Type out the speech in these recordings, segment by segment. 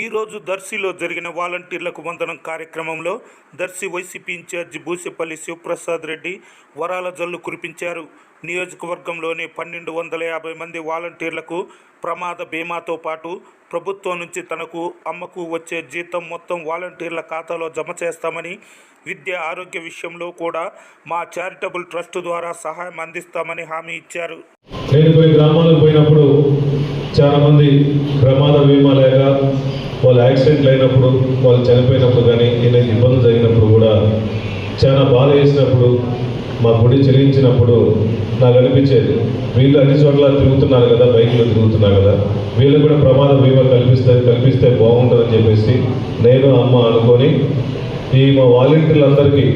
ఈరోజు దర్శిలో జరిగిన వాలంటీర్లకు వందనం కార్యక్రమంలో దర్శి వైసీపీ ఇన్ఛార్జి బూసిపల్లి శివప్రసాద్ రెడ్డి వరాల జల్లు కురిపించారు. నియోజకవర్గంలోని పన్నెండు వందల యాభై మంది వాలంటీర్లకు ప్రమాద బీమాతో పాటు ప్రభుత్వం నుంచి తనకు అమ్మకు వచ్చే జీతం మొత్తం వాలంటీర్ల ఖాతాలో జమ చేస్తామని విద్య ఆరోగ్య విషయంలో కూడా మా చారిటబుల్ ట్రస్ట్ ద్వారా సహాయం అందిస్తామని హామీ ఇచ్చారు. గ్రామాలకు పోయినప్పుడు చాలా మంది ప్రమాద బీమా లేక వాళ్ళు యాక్సిడెంట్లు అయినప్పుడు వాళ్ళు చనిపోయినప్పుడు కానీ ఏదైనా ఇబ్బందులు జరిగినప్పుడు కూడా చాలా బాధ వేసినప్పుడు మా గుడి చెల్లించినప్పుడు నాకు అనిపించేది వీళ్ళు అన్ని చోట్ల తిరుగుతున్నారు కదా బైక్లో తిరుగుతున్నారు కదా వీళ్ళు కూడా ప్రమాద బీమా కల్పిస్తే కల్పిస్తే బాగుంటుందని చెప్పేసి నేను అమ్మ అనుకొని ఈ మా వాలంటీర్లందరికీ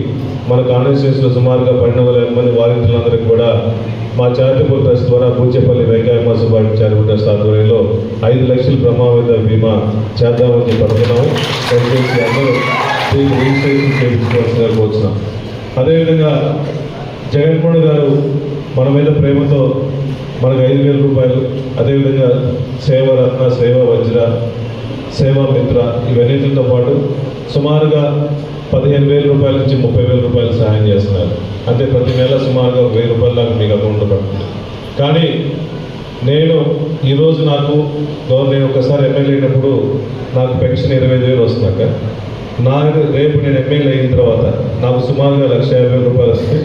మన కాన్స్టిట్యూన్సీలో సుమారుగా పన్నెండు వందల మంది వాలంటీర్లందరికీ కూడా మా చారిటబుల్ ట్రస్ట్ ద్వారా పూచేపల్లి వెంకయ్యమ్మ సుబ్బారెడ్డి ఆధ్వర్యంలో ఐదు లక్షల ప్రమాద బీమా చేద్దామని చెప్పి దయచేసి అందరూ రిజిస్ట్రేషన్ చేయించుకోవాల్సిందిగా కోరుతున్నాం అదేవిధంగా జగన్మోహన్ గారు మన మీద ప్రేమతో మనకు ఐదు వేల రూపాయలు అదేవిధంగా సేవ రత్న సేవ వజ్ర సేవా మిత్ర ఇవన్నిటితో పాటు సుమారుగా పదిహేను వేల రూపాయల నుంచి ముప్పై వేల రూపాయలు సహాయం చేస్తున్నారు. అంటే ప్రతి నెల సుమారుగా వెయ్యి రూపాయల దాకా మీకు నేను ఈరోజు నాకు నేను ఒకసారి ఎమ్మెల్యే అయినప్పుడు నాకు పెన్షన్ ఇరవై ఐదు వేలు వస్తున్నాక నా రేపు నేను ఎమ్మెల్యే అయిన తర్వాత నాకు సుమారుగా లక్ష యాభై వేల రూపాయలు వస్తాయి.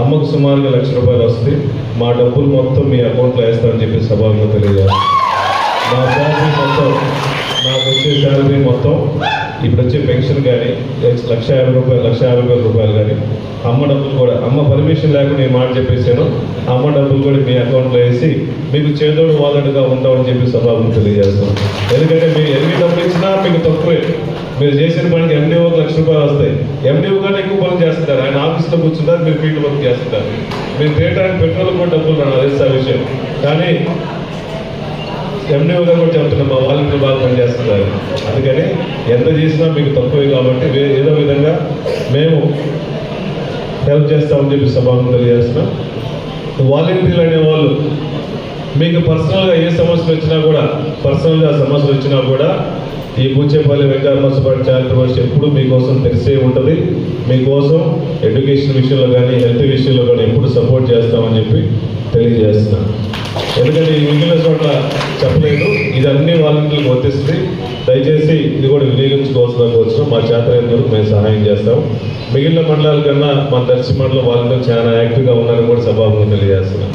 అమ్మకు సుమారుగా లక్ష రూపాయలు వస్తాయి. మా డబ్బులు మొత్తం మీ అకౌంట్లో వేస్తానని చెప్పి సభలో తెలియజేస్తాను నా శాలరీ మొత్తం నాకు వచ్చే శాలరీ మొత్తం ఇప్పుడు వచ్చే పెన్షన్ కానీ లక్ష యాభై రూపాయలు లక్ష యాభై వేల రూపాయలు కానీ అమ్మ డబ్బులు కూడా అమ్మ పర్మిషన్ లేకుండా నేను మాట చెప్పేసాను అమ్మ డబ్బులు కూడా మీ అకౌంట్లో వేసి మీకు చేదోడు వాదడుగా ఉంటామని చెప్పి సభాముఖం తెలియజేస్తాం ఎందుకంటే మీరు ఎన్ని డబ్బులు ఇచ్చినా మీకు తక్కువే. మీరు చేసిన పనికి ఎండిఓకి లక్ష రూపాయలు వస్తాయి. ఎండిఓ కానీ ఎక్కువ పనులు చేస్తారు ఆయన ఆఫీస్లో కూర్చుంటారు మీరు ఫీల్డ్ వర్క్ చేస్తారు మీరు తీయడానికి పెట్రోల్ కూడా డబ్బులు రాను అదే సార్ విషయం. కానీ ఎండిఓ విధంగా కూడా చెప్తున్నాం మా వాళ్ళు బాగా పనిచేస్తున్నారు. అందుకని ఎంత చేసినా మీకు తక్కువే కాబట్టి ఏదో విధంగా మేము హెల్ప్ చేస్తామని చెప్పి సభను తెలియజేస్తున్నాం. వాలంటీర్లు అనేవాళ్ళు మీకు పర్సనల్గా ఏ సమస్యలు వచ్చినా కూడా పర్సనల్గా సమస్యలు వచ్చినా కూడా ఈ బూచేపల్లి వెంకటరమణ చారిటబుల్ ట్రస్ట్ ఎప్పుడు మీకోసం తెలిసే ఉంటుంది. మీకోసం ఎడ్యుకేషన్ విషయంలో కానీ హెల్త్ విషయంలో కానీ ఎప్పుడు సపోర్ట్ చేస్తామని చెప్పి తెలియజేస్తున్నాను ఎందుకంటే ఈ మిగిలిన చోట్ల చెప్పలేదు. ఇది అన్ని వాలంటీర్లకు వర్తిస్తుంది దయచేసి ఇది కూడా వినియోగించుకోవాల్సిన వచ్చిన మా చేత ఎందుకు మేము సహాయం చేస్తాం. మిగిలిన మండలాల కన్నా మా దర్శి మండలం వాలంటీర్లు చాలా యాక్టివ్గా ఉన్నారని కూడా సభాభంగా తెలియజేస్తున్నాం.